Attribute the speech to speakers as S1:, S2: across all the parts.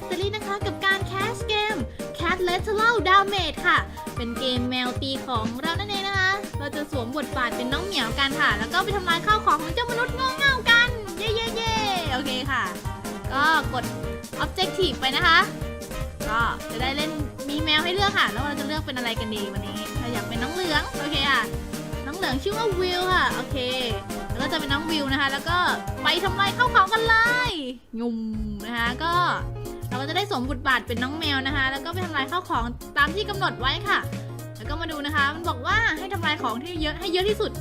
S1: สเตอรี่นะคะ กับการแคสเกม Cat Lateral Damage ค่ะ เป็นเกมแมวตีของเรานั่นเองนะคะ เราจะสวมบทบาทเป็นน้องเหมียวกันค่ะ แล้วก็ไปทำลายข้าวของของเจ้ามนุษย์โง่เง่ากัน เย่เย่เย่โอเคค่ะ ก็กด Objective ไปนะคะ ก็จะได้เล่นมีแมวให้เลือกค่ะ แล้วเราจะเลือกเป็นอะไรกันดีวันนี้เราอยากเป็นน้องเหลืองโอเคค่ะน้องเหลืองชื่อว่าวิวค่ะโอเคแล้วก็จะเป็นน้องวิวนะคะ แล้วก็ไปทำลายข้าวของกันเลยงุมนะคะก็ เราก็จะได้สวมบทบาทเป็นน้องแมวนะคะ แล้วก็ไปทำลายข้าวของตามที่กำหนดไว้ค่ะ แล้วก็มาดูนะคะ มันบอกว่าให้ทำลายของที่เยอะให้เยอะที่สุด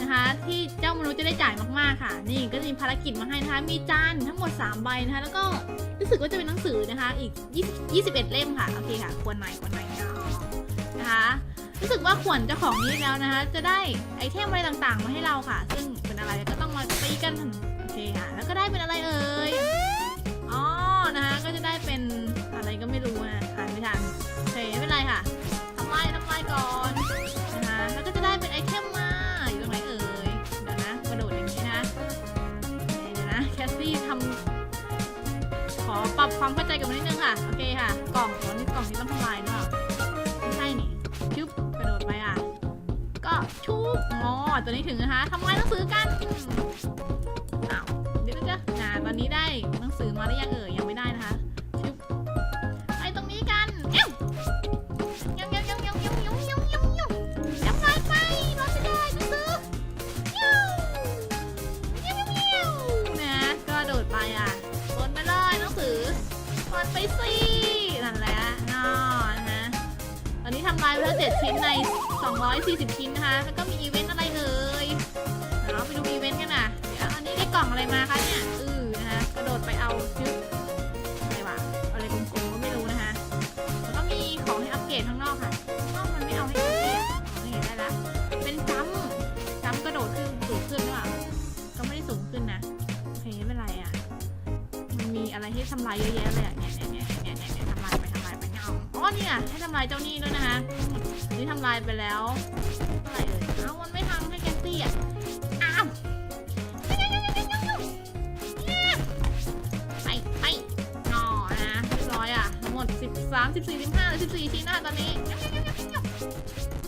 S1: นะคะ ที่เจ้ามนุษย์จะได้จ่ายมากๆค่ะ นี่ก็จะมีภารกิจมาให้นะคะ มีจานทั้งหมด 3 ใบนะคะ แล้วก็รู้สึกว่าจะเป็นหนังสือนะคะ อีก 20 21 เล่มค่ะ โอเคค่ะ ควรไหนควรไหนนะคะรู้สึกว่าขวัญเจ้าของนี้แล้วนะคะ จะได้ไอเทมอะไรต่างๆ มาให้เราค่ะ ซึ่งเป็นอะไรก็ต้องมาตีกันโอเคค่ะ แล้วก็ได้เป็นอะไรเอ่ย ความเข้าใจกับมันนิดนึงค่ะ โอเคค่ะ กล่องอ๋อนี่กล่องนี้ต้องทำลายเนาะไม่ใช่นี่ชุบกระโดดไปอะ ก็ชุบงอตัวนี้ถึงนะคะทำลายหนังสือกันอ้าวเดี๋ยวนะอ่าตอนนี้ได้หนังสือมาได้ยังเอ่ย ชิ้นใน 240 ชิ้นนะคะ แล้วก็มีอีเวนต์อะไรเอ่ยเดี๋ยวเราไปดูอีเวนต์กันนะเดี๋ยวอันนี้ได้กล่องอะไรมาคะเนี่ยอือนะคะ กระโดดไปเอาชึบอะไรวะเอาอะไรกลมๆก็ไม่รู้นะคะ แล้วก็มีของให้อัปเกรดข้างนอกค่ะข้างนอกมันไม่เอาให้อัปเกรดอ๋อนี่ได้ล้วเป็นจัมจัมกระโดดขึ้นสูงขึ้นหรือเปล่าก็ไม่ได้สูงขึ้นนะโอเคไม่เป็นไรอะ มันมีอะไรให้ทำลายเยอะแยะเลยอะเนี่ยเนี่ยเนี่ยเนี่ยเนี่ยทำลายไปทำลายไปเงาอ๋อเนี่ยให้ทำลายเจ้าหนี้ด้วยนะคะ ทำลายไปแล้วเท่าไรเอ่ยเอ้ามันไม่ทำให้แกสซี่อะอ้าวไปไปนอนะเรียบร้อยอะทั้งหมด 13 14 15หรือ14ชิ้นนะคะตอนนี้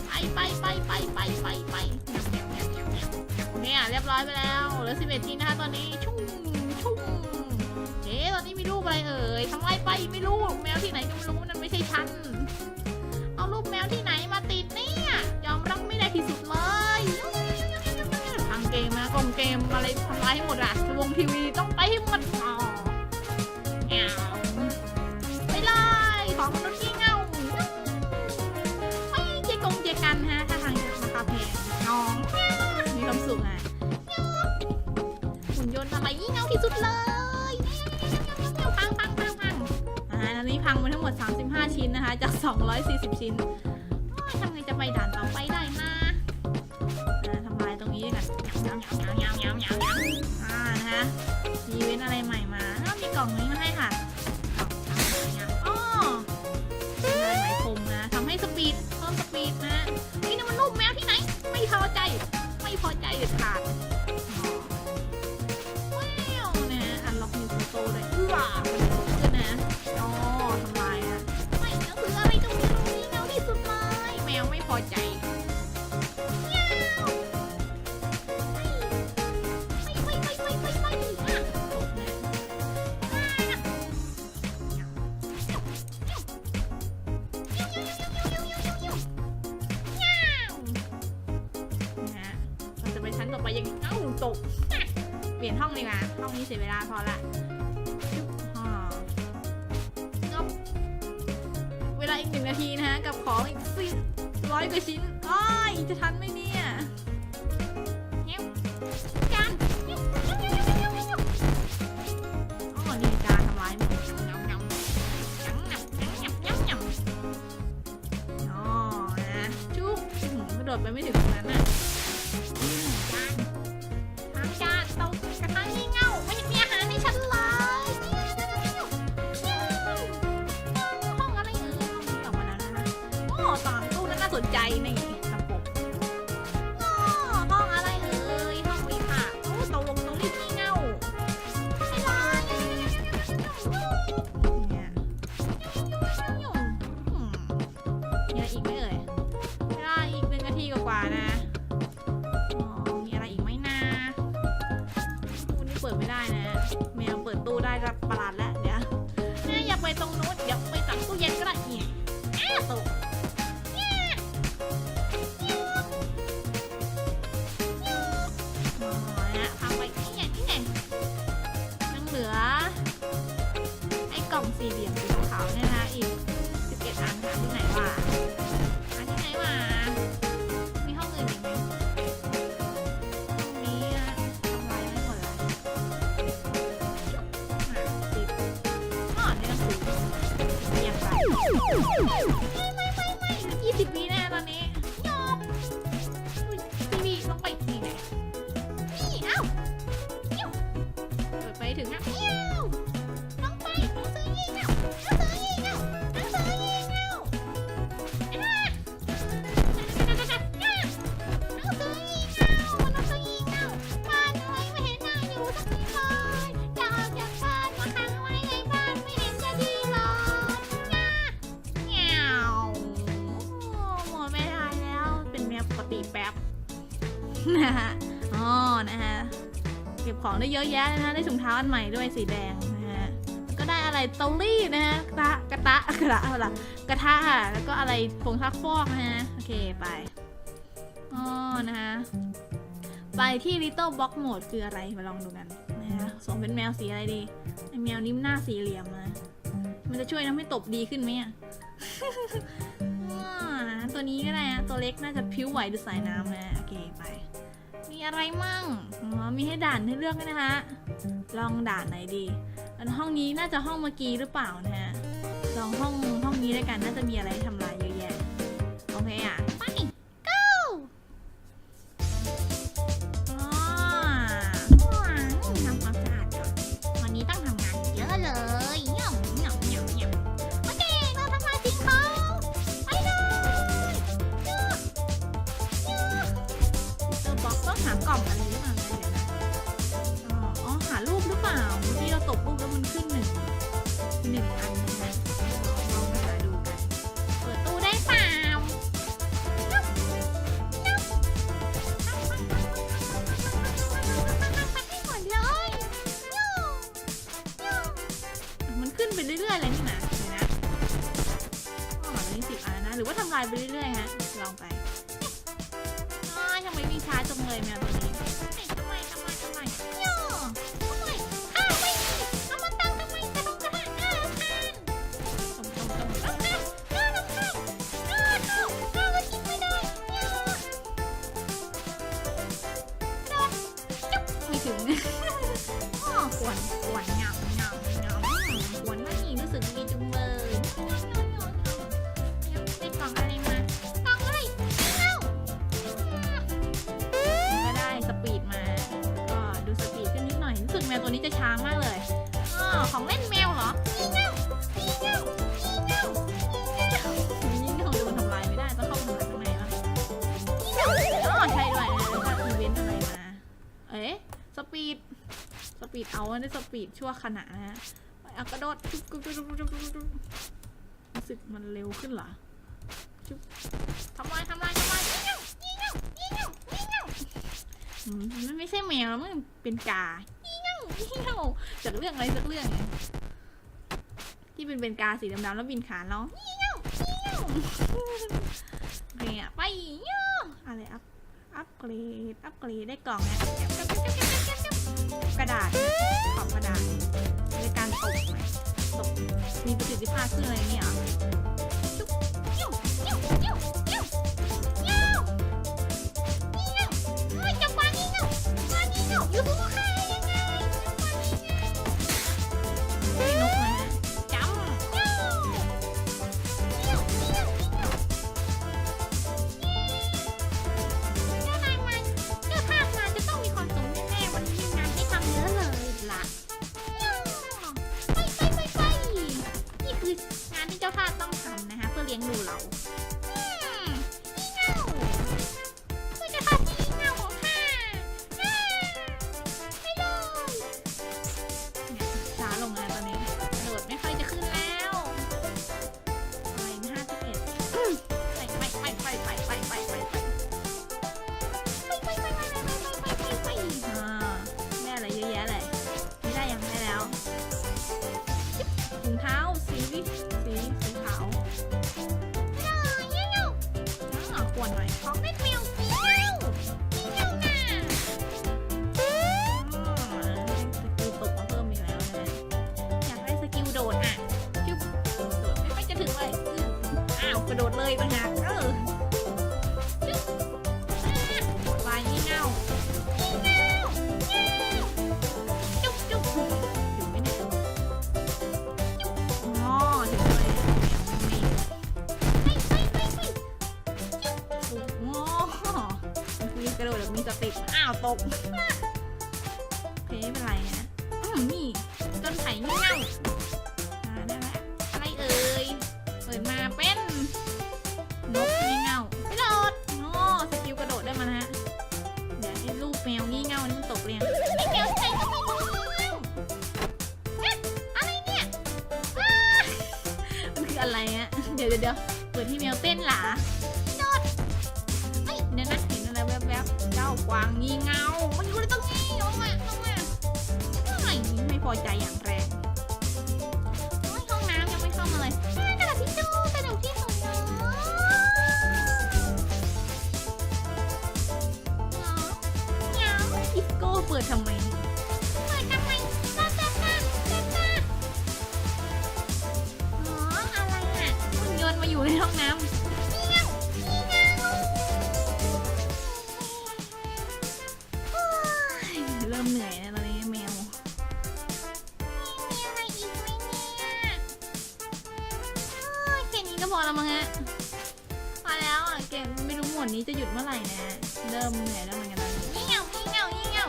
S1: ไปไปไปไปไปไปไปเนี่ยเรียบร้อยไปแล้วเหลือ11ชิ้นนะคะตอนนี้ชุ่มชุ่มเอ๊ะตอนนี้มีรูปอะไรเอ่ยทำไมไปไม่รู้แมวที่ไหนก็ไม่รู้นั่นไม่ใช่ฉัน งเกมอะไรทำลายให้หมดอะวงทีวีต้องไปให้หมดอ๋อแอวไปเลยของมนุษย์ที่เงาไม่เจกงเจกันฮะถ้าทางจะราคาแพงน้องมีความสุขอะหุ่นยนต์อะไรยิ่งเงาที่สุดเลยพังพังพังพังอ่าอันนี้พังไปทั้งหมด 35 ชิ้นนะคะ จาก 240 ชิ้นทำไงจะไปด่านต่อไปได้นะาจะไปชั้นต่อไปยังเอ้าตก เปลี่ยนห้องเลยนะห้องนี้เสียเวลาพอละฮ่าเวลาอีกหนึ่งนาทีนะฮะ กับของอีกสิ ร้อยกว่าชิ้นอ้อยจะทันไหมเนี่ยจานอ๋อนี่จานทำลายมันงำงำงำงำงำงำงำอ๋อนะจุ๊บหมูกระโดดไปไม่ถึงตรงนั้นอะ เปิดไม่ได้นะ แมวเปิดตู้ได้ก็ประหลาด Oh, ของได้เยอะแยะนะฮะได้ถุงเท้าอันใหม่ด้วยสีแดงนะฮะก็ได้อะไรเตาลี่นะฮะกระทะกระทะกระทะอะไรล่ะกระทะแล้วก็อะไรผงซักฟอกนะฮะโอเคไปอ๋อนะฮะไปที่ Little Box Mode คืออะไรมาลองดูกันนะฮะสมเป็นแมวสีอะไรดีไอแมวนิ้มหน้าสี่เหลี่ยมนะมันจะช่วยทำให้ตบดีขึ้นไหมอะตัวนี้ก็ได้นะตัวเล็กน่าจะพิ้วไหวดูสายน้ำนะโอเคไป มีอะไรมั่งอ๋อมีให้ด่านให้เลือกด้วยนะคะ ลองด่านไหนดีอันห้องนี้น่าจะห้องเมื่อกี้หรือเปล่านะฮะลองห้องห้องนี้ด้วยกันน่าจะมีอะไรทำลายเยอะแยะโอเคอะ หากล่องอะไรหรือเปล่าเดี๋ยนะอ๋อหารูปหรือเปล่าเมื่อกี้เราตกรูปแล้วมันขึ้นหนึ่งหนึ่งอันนะลองมาหาดูกัน เปิดตู้ได้เปล่าหมดเลยมันขึ้นไปเรื่อยๆเลยนี่นะนะอ๋อนนี้สิบอันนะ หรือว่าทำลายไปเรื่อย นี้จะช้ามากเลยอ๋อของเล่นแมวเหรอสปีด สปีดเอาได้สปีดชั่วขณะนะฮะเอากระโดดจุ๊บจุ๊บจุ๊บจุ๊บจุ๊บรู้สึกมันเร็วขึ้นเหรอจุ๊บทำลายทำลายทำลายมันไม่ใช่แมวมันเป็นกา เง่ายี่เง่าจากเรื่องอะไรสักเรื่องไงที่เป็นเป็นกาสีดำๆแล้วบินขาร้องยี่เง่ายี่เง่าโอเคอะไปเง่าอะไรอัพอัพเกรดอัพเกรดได้กล่องนะกระดาษขอบกระดาษในการตกไหมตกมีประสิทธิภาพขึ้นอะไรเนี่ย ด้วยอ้าวกระโดดเลยต่างหาเออจุ๊บอะวายงี่เง่างี่เง่าจุ๊บจุ๊บถึงไหมเนี่ยจุ๊บอ๋อถึงเลยไม่ไม่ไม่ไม่จุ๊บโอ้โหมีกระโดดแบบมีสติอ้าวตกโอเคไม่เป็นไรนะอืมนี่ต้นไผ่เงี้ย เดี๋ยวเปิดที่แมวเต้นหลากระโดดเอ้ยเดี๋ยวนะเห็นอะไรแวบๆเจ้ากวางงี่เงา มันอยู่ในตรงนี้ลงมาลงมาไอ้ไม่พอใจอย่างแรงโอ้ยห้องน้ำยังไม่เข้ามาเลยอ่ากระดาษทิชชู่กระดาษที่สุดเนาะเหงาเหงาดิสโก้เปิดทำไม แล้วมั้งฮะพอแล้วอะเกมไม่รู้หมวดนี้จะหยุดเมื่อไหร่นะ เริ่มเหนื่อยแล้วเหมือนกันตอนนี้เงี้ยวเงี้ยวเงี้ยว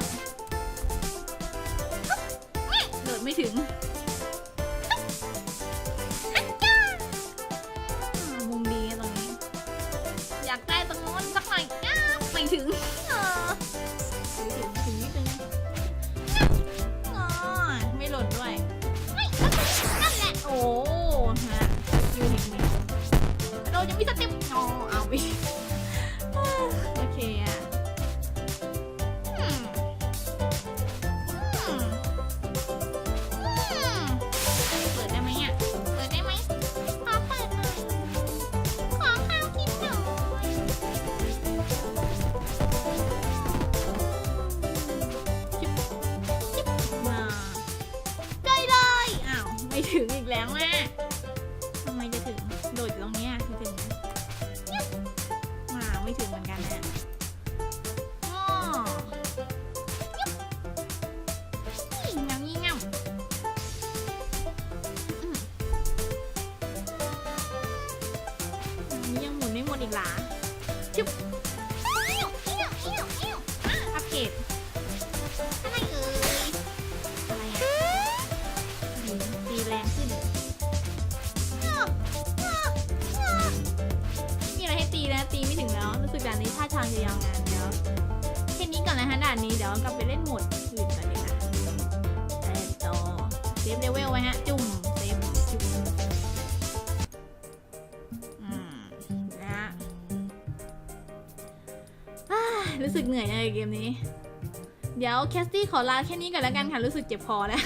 S1: โดดไม่ถึงมุมดีตรงนี้ อยากได้ตรงโน้นสักหน่อย เร ด่านนี้เดี๋ยวกลับไปเล่นโหมดอื่นกันเลยค่ะแต่ต่อเซฟเลเวลไว้ฮะ จุ่มเซฟจุ่มอืมนะฮะอ้ารู้สึกเหนื่อยเลยเกมนี้ เดี๋ยวแคสตี้ขอลาแค่นี้ก่อนแล้วกันค่ะ รู้สึกเจ็บคอแล้ว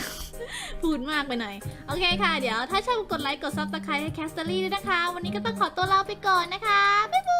S1: พูดมากไปหน่อย โอเคค่ะ เดี๋ยวถ้าชอบกดไลค์ กดซับสไครต์ให้แคสตอรี่ด้วยนะคะ วันนี้ก็ต้องขอตัวลาไปก่อนนะคะ บ๊ายบาย